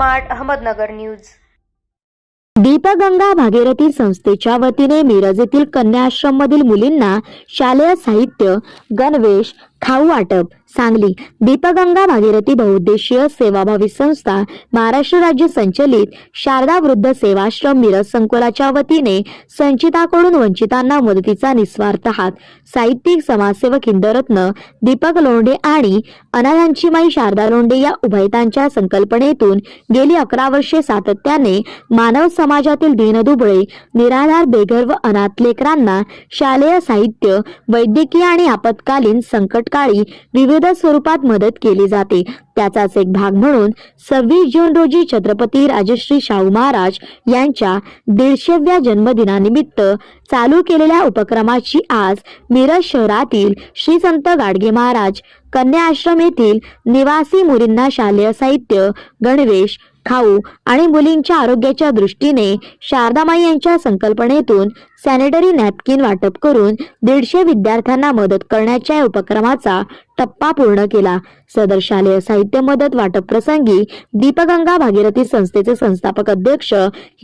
Smart Ahmednagar news. दीपगंगा Bhagirathi संस्थेच्या वतीने मिरज येथील कन्या आश्रम मधील मुलींना शालेय साहित्य गणवेश खाऊ वाटप सांगली. दीपगंगा भागीरथी बहुउद्देशीय सेवाभावी संस्था महाराष्ट्र राज्य संचलित शारदा वृद्ध सेवाश्रम मिरज संकुलाच्या वतीने संचिताकडून वंचितांना मदतीचा निस्वार्थ हात साहित्यिक समाजसेवक हिंदरत्न दीपक लोंढे आणि अनाथांची माई शारदा लोंढे या उभयतांच्या संकल्पनेतून गेली अकरा वर्षे सातत्याने मानव समाजातील दीनदुबळे निराधार बेघर व अनाथ लेकरांना शालेय साहित्य वैद्यकीय आणि आपत्कालीन संकटकाळी विविध स्वरूपात मदत केली जाते. त्याचाच एक भाग म्हणून सव्वीस जून रोजी छत्रपती राजश्री शाहू महाराज यांच्या दीडशेव्या जन्मदिनानिमित्त चालू केलेल्या उपक्रमाची आज मिरज शहरातील श्री संत गाडगे महाराज कन्या आश्रम येथील निवासी मुलींना शालेय साहित्य गणवेश खाऊ आणि मुलींच्या आरोग्याच्या दृष्टीने शारदामाई यांच्या संकल्पनेतून सॅनिटरी नॅपकिन वाटप करून दीडशे विद्यार्थ्यांना मदत करण्याच्या उपक्रमाचा टप्पा पूर्ण केला. सदर शालेय साहित्य मदत वाटप प्रसंगी दीपगंगा भागीरथी संस्थेचे संस्थापक अध्यक्ष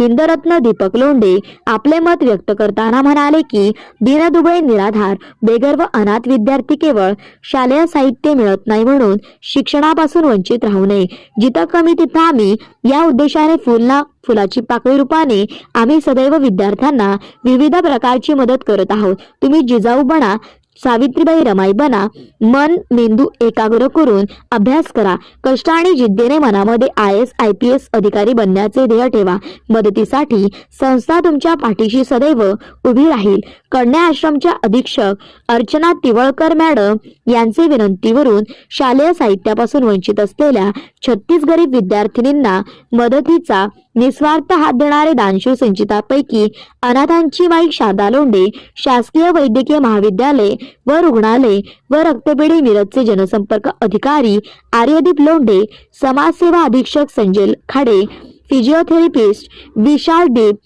हिंदरत्न दीपक लोंढे आपले मत व्यक्त करताना म्हणाले की दीनदुबळे निराधार बेघर व अनाथ विद्यार्थी केवळ शालेय साहित्य मिळत नाही म्हणून शिक्षणापासून वंचित राहू नये. जिथं कमी तिथं आम्ही. या उद्देशाने फुलना फुलाची पाकळी रूपाने आम्ही सदैव विद्यार्थ्यांना विविध प्रकारची मदत करत आहोत. तुम्ही जिजाऊ बना सावित्रीबाई रमाई बना मन मेंदू एकाग्र करून अभ्यास करा. कष्ट आणि जिद्दीने मनामध्ये I S I P S अधिकारी बनण्याचे ध्येय ठेवा. मदतीसाठी संस्था तुमच्या पाठीशी सदैव उभी राहील. कन्या आश्रमच्या अधीक्षक अर्चना तिवळकर मॅडम यांचे विनंतीवरून शालेय साहित्यापासून वंचित असलेल्या छत्तीस गरीब विद्यार्थिनींना मदतीचा निस्वार्थ हात देणारे दानशूर संचितापैकी अनाथांची बाई शारदा लोंढे शासकीय वैद्यकीय महाविद्यालय व रुग्णालय व रक्तपेढी मिरजचे जनसंपर्क अधिकारी आर्यदीप लोंढे समाजसेवा अधीक्षक संजय खाडे फिजिओथेरपिस्ट विशाल दीप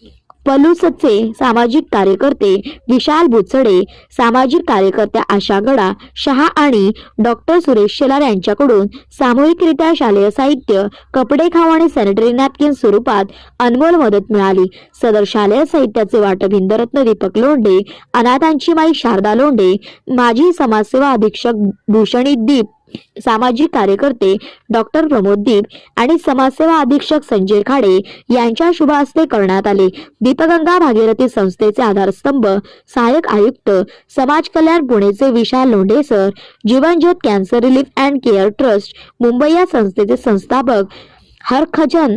पलूसचे सामाजिक कार्यकर्ते विशाल बुचडे सामाजिक कार्यकर्त्या आशा गडा शहा आणि डॉक्टर सुरेश शेलार यांच्याकडून सामूहिकरित्या शालेय साहित्य कपडे खाऊ आणि सॅनिटरी नॅपकिन स्वरूपात अनमोल मदत मिळाली. सदर शालेय साहित्याचे वाटप हिंदरत्न दीपक लोंढे अनाथांची माई शारदा लोंढे माजी समाजसेवा अधीक्षक भूषणी दीप सामाजिक कार्यकर्ते डॉक्टर प्रमोद दीप आणि समाजसेवा अधीक्षक संजय खाडे यांच्या शुभ हस्ते करण्यात आले. दीपगंगा भागीरथी संस्थेचे आधारस्तंभ सहाय्यक आयुक्त समाज कल्याण पुणेचे Vishal Londhe sir Jeevanjyot cancer relief and care trust Mumbai या संस्थेचे संस्थापक हरखजन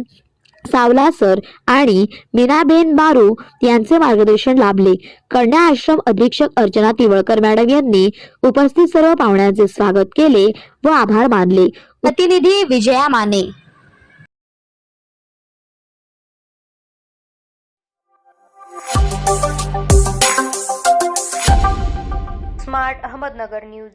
सावला सर आणि मीनाबेन बारू यांचे मार्गदर्शन लाभले. कन्या आश्रम अधीक्षक अर्चना तिवळकर मॅडम यांनी उपस्थित सर्व पाहुण्यांचे स्वागत केले व आभार मानले. प्रतिनिधी Vijaya Mane. Smart Ahmednagar news.